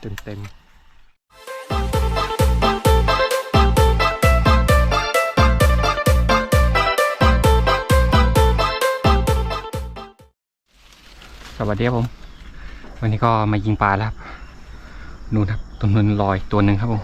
เต็มเต็มสวัสดีครับผม วันนี้ก็มายิงปลาแล้วครับนู่นครับตรงนู้นลอยตัวหนึ่งครับผม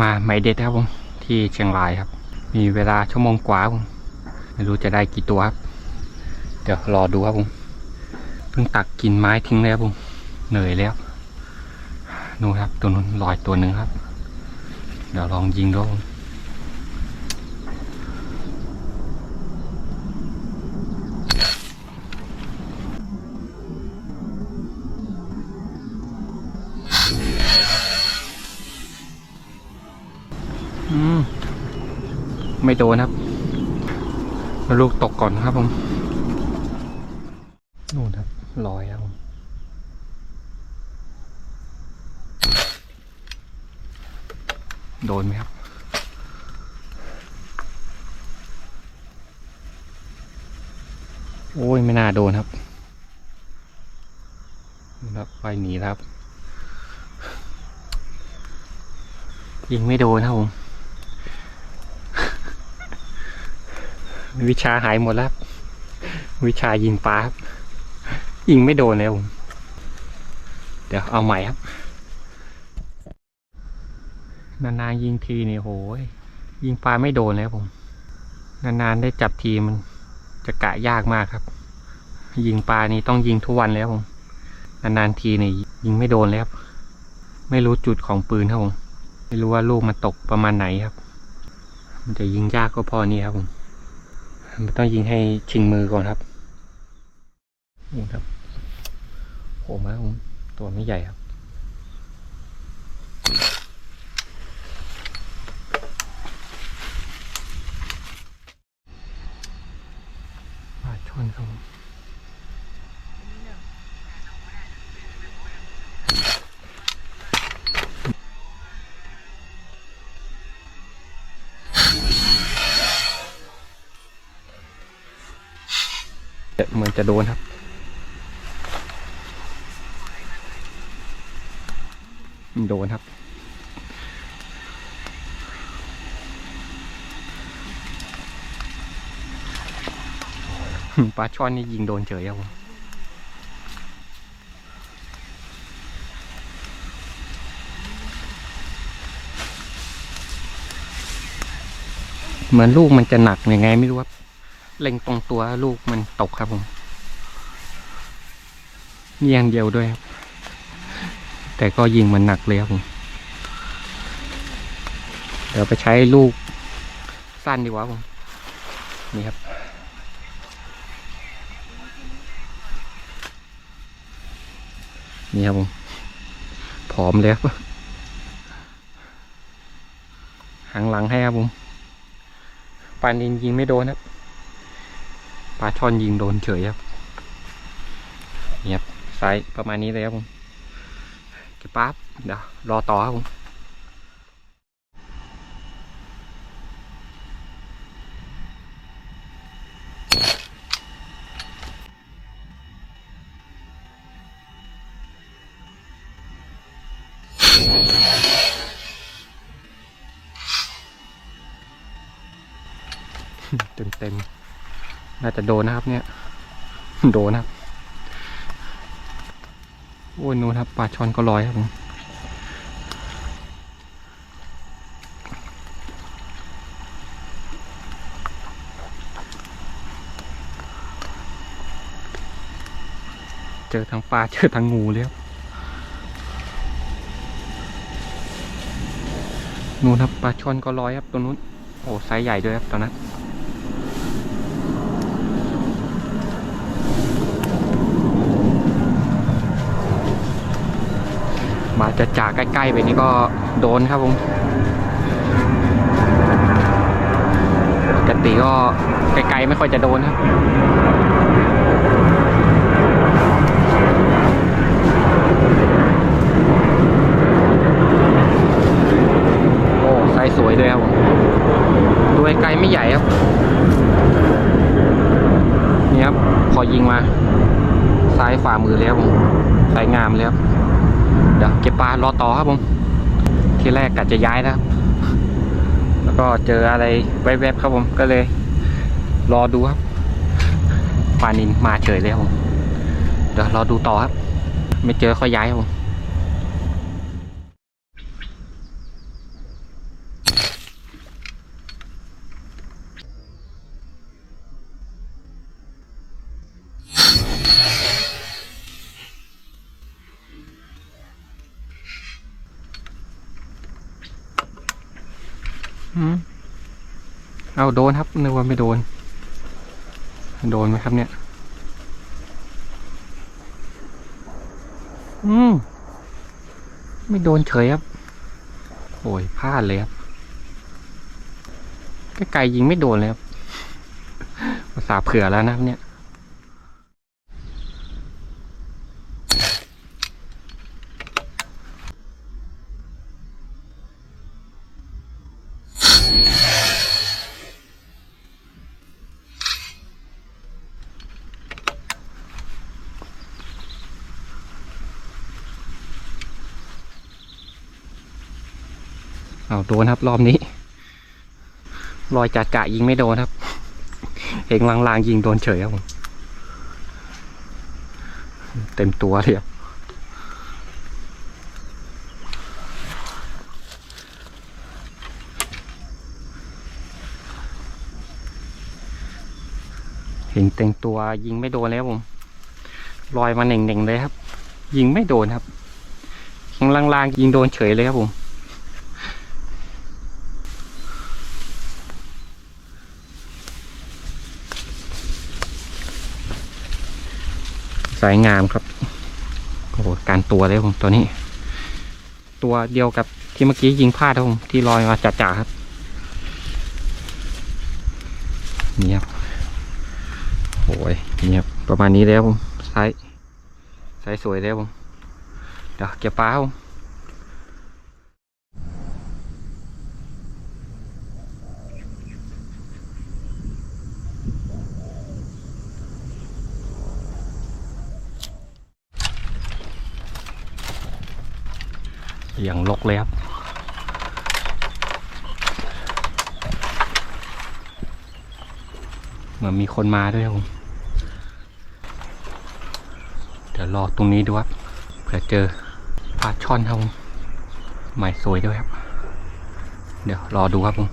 มาไมเด็ดครับผม ที่เชียงรายครับ มีเวลาชั่วโมงกว่าครับผมไม่รู้จะได้กี่ตัวครับ เดี๋ยวรอดูครับผม พิ่งตักกินไม้ทิ้งเลยครับผมเหนื่อยแล้วนู่นครับ ตัวนู้นลอยตัวหนึ่งครับ เดี๋ยวลองยิงดูครับผมอืมไม่โดนครับแล้วลูกตกก่อนครับผมนู่นครับ ลอยครับโดนไหมครับ โอ้ย ไม่น่าโดนครับนะครับไปหนีครับ ยิงไม่โดนครับผม วิชาหายหมดแล้ว วิชายิงปลาครับ ยิงไม่โดนเลยผมเดี๋ยวเอาใหม่ครับ นานๆยิงทีนี่โหยยิงปลาไม่โดนเลยครับผม นานๆได้จับทีมันจะกะยากมากครับ ยิงปลานี่ต้องยิงทุกวันเลยครับผม นานๆทีนี่ยิงไม่โดนเลยครับ ไม่รู้จุดของปืนครับผม ไม่รู้ว่าลูกมันตกประมาณไหนครับ มันจะยิงยากก็พอนี่ครับผมมันต้องยิงให้ชิงมือก่อนครับนี่ครับ โหมาครับผมตัวไม่ใหญ่ครับ ปลาช่อนครับผมเหมือนจะโดนครับ โดนครับ ปลาช่อนนี่ยิงโดนเฉยครับผมเหมือนลูกมันจะหนักยังไงไม่รู้ครับเล็งตรงตัวลูกมันตกครับผมนี่ยงเดียวด้วยครับ แต่ก็ยิงมันหนักเลยครับผมเดี๋ยวไปใช้ลูกสั้นดีกว่าผมนี่ครับ นี่ครับผมผอมเลยครับหางหลังให้ครับผมปลานินยิงไม่โดนครับปลาช่อนยิงโดนเฉยครับนี่ครับไซส์ประมาณนี้เลยครับผม ก็บปั๊บเดี๋ยวรอต่อครับผมเต็มเต็มๆน่าจะโดนนะครับเนี่ย โดนนะครับ โอ้ยนูนครับปลาช่อนก็ลอยครับผมเจอทั้งปลาเจอทั้งงูเลยครับนู่นครับปลาช่อนก็ลอยครับตรงนู้นโอ้ไซส์ใหญ่ด้วยครับตอนนั้น มาจะจากใกล้ๆไปนี่ก็โดนครับผมปกติก็ไกลๆไม่ค่อยจะโดนครับโอ้ไซส์สวยด้วยครับผมดูไกลไม่ใหญ่ครับนี่ครับพอยิงมาซ้ายฝ่ามือแล้วผมสายงามแล้ว เก็บปลารอต่อครับผมที่แรกกะจะย้ายนะครับ แล้วก็เจออะไรแวบๆครับผมก็เลย รอดูครับปลานินมาเฉยเลยครับผมเดี๋ยวรอดูต่อครับ ไม่เจอค่อยย้ายครับผม เอาโดนครับนึกว่าไม่โดน โดนไหมครับเนี่ย อืม ไม่โดนเฉยครับ โอ้ยพลาดเลยครับไกลๆยิงไม่โดนเลยครับภาษาเผื่อแล้วนะครับเนี่ย เอาโดนครับ รอบนี้ รอยจัดกะยิงไม่โดนครับ เห็นลางๆยิงโดนเฉยครับผมเต็มตัวเลยครับเห็นเต็มตัวยิงไม่โดนแล้วผมลอยมาเหน่งๆเลยครับ ยิงไม่โดนครับเห็นลางๆยิงโดนเฉยเลยครับผม สายงามครับโอ้โหการตัวเลยผมตัวนี้ ตัวเดียวกับที่เมื่อกี้ยิงพลาดครับผมที่ลอยมาจ่าๆครับนี่ครับโอ้ยนี่ครับประมาณนี้แล้วผมไซส์ไซส์สวยแล้วผมเดี๋ยวเก็บปลาครับ อย่างลกเลยครับ เหมือนมีคนมาด้วยครับผมเดี๋ยวรอตรงนี้ดูครับเผื่อเจอปลาช่อนครับผมใหม่สวยด้วยครับ เดี๋ยวรอดูครับผม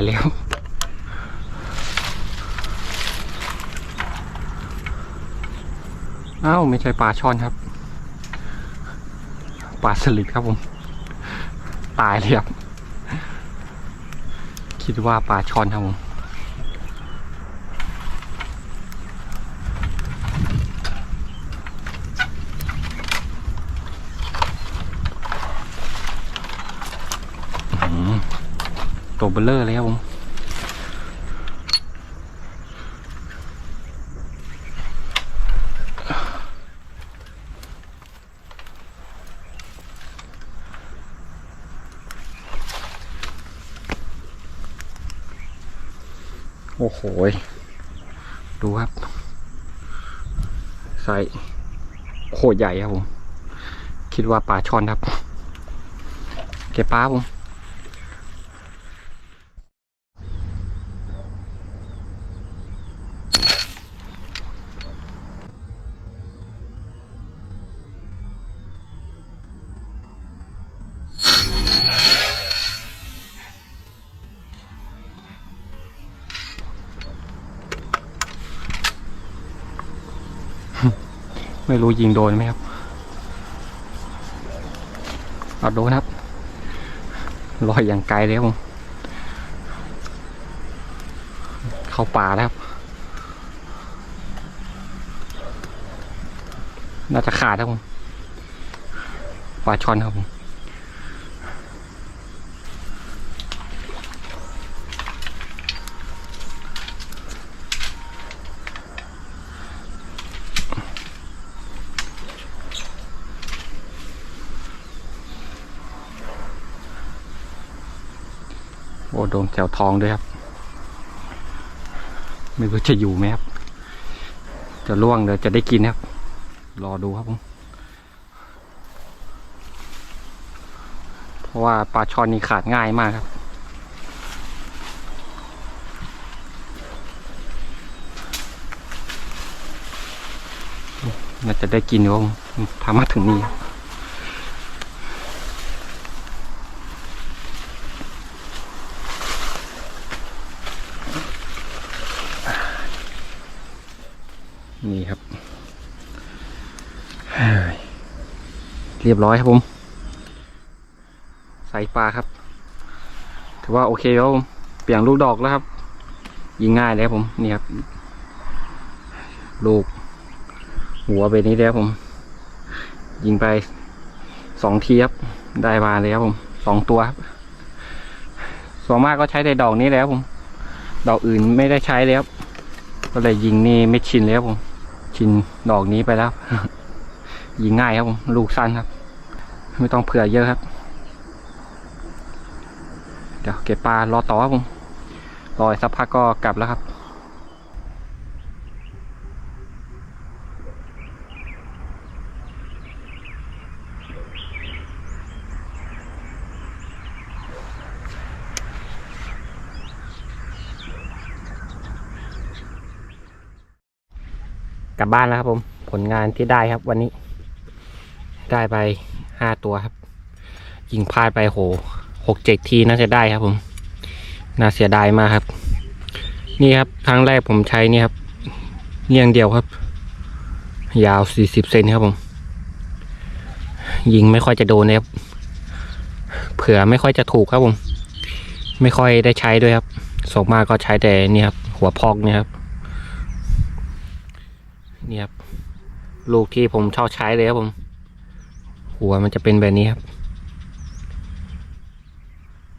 ายแล้ว อ้าวไม่ใช่ปลาช่อนครับ ปลาสลิดครับผม ตายเลยครับ คิดว่าปลาช่อนครับผม อื้อหือ ตัวเบลเลอร์เลยครับผมโอ้โห ดูครับไซส์โคตรใหญ่ครับผม คิดว่าปลาช่อนครับ เก็บปลาผม ไม่รู้ยิงโดนไหมครับเอาโดนครับลอยอย่างไกลเลยครับเข้าป่าแล้วครับ น่าจะขาดครับผมปลาช่อนครับผม ดนแถวทองด้วยครับ ไม่รู้จะอยู่ไหมครับ จะล่วงเดี๋ยวจะได้กินครับ รอดูครับผมเพราะว่าปลาช่อนนี่ขาดง่ายมากครับน่าจะได้กินอยู่ครับผมทำมาถึงนี่ นี่ครับ เรียบร้อยครับผม ใส่ปลาครับ ถือว่าโอเคครับผม เปลี่ยนลูกดอกแล้วครับ ยิงง่ายเลยครับผม นี่ครับ ลูก หัวไปนี้แล้วผม ยิงไปสองทีครับ ได้มาเลยครับผม สองตัวครับ ส่วนมากก็ใช้แต่ดอกนี้แล้วผม ดอกอื่นไม่ได้ใช้แล้วก็เลยยิงนี่ไม่ชินแล้วผม กินดอกนี้ไปแล้ว ยิงง่ายครับผมลูกสั้นครับ ไม่ต้องเผื่อเยอะครับ เดี๋ยวเก็บปลารอต่อครับผมรอสักพักก็กลับแล้วครับ กลับบ้านแล้วครับผม ผลงานที่ได้ครับวันนี้ ได้ไปห้าตัวครับ ยิงพลาดไปโหหกเจ็ดทีน่าจะได้ครับผม น่าเสียดายมากครับ นี่ครับครั้งแรกผมใช้นี่ครับเงี่ยงเดียวครับ ยาวสี่สิบเซนครับผม ยิงไม่ค่อยจะโดนนะครับ เผื่อไม่ค่อยจะถูกครับผม ไม่ค่อยได้ใช้ด้วยครับส่วนมากก็ใช้แต่นี่ครับ หัวพอกนี่ยครับ นี่ครับลูกที่ผมชอบใช้เลยครับผม หัวมันจะเป็นแบบนี้ครับ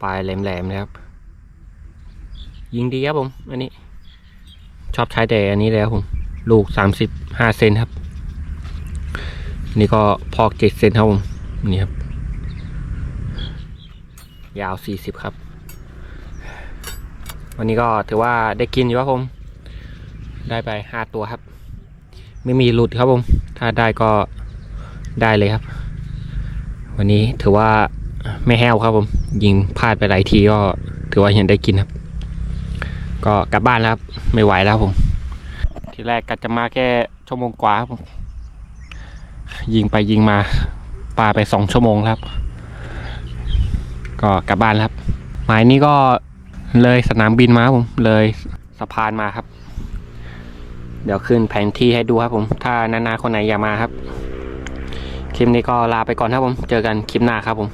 ปลายแหลมๆนะครับ ยิงดีครับผม อันนี้ ชอบใช้แต่อันนี้แล้วผม ลูกสามสิบห้าเซนครับ นี่ก็พอกเจ็ดเซนครับผมนี่ครับ ยาวสี่สิบครับ วันนี้ก็ถือว่าได้กินอยู่ครับผม ได้ไปห้าตัวครับ ไม่มีหลุดครับผม ถ้าได้ก็ได้เลยครับ วันนี้ถือว่าไม่แห้วครับผม ยิงพลาดไปหลายทีก็ถือว่ายังได้กินครับ ก็กลับบ้านแล้วครับ ไม่ไหวแล้วผม ทีแรกก็จะมาแค่ชั่วโมงกว่าครับผม ยิงไปยิงมาปลาไปสองชั่วโมงครับ ก็กลับบ้านแล้วครับ หมายนี้ก็เลยสนามบินมาครับผม เลยสะพานมาครับ เดี๋ยวขึ้นแผนที่ให้ดูครับผม ถ้านานาคนไหนอยากมาครับ คลิปนี้ก็ลาไปก่อนครับผม เจอกันคลิปหน้าครับผม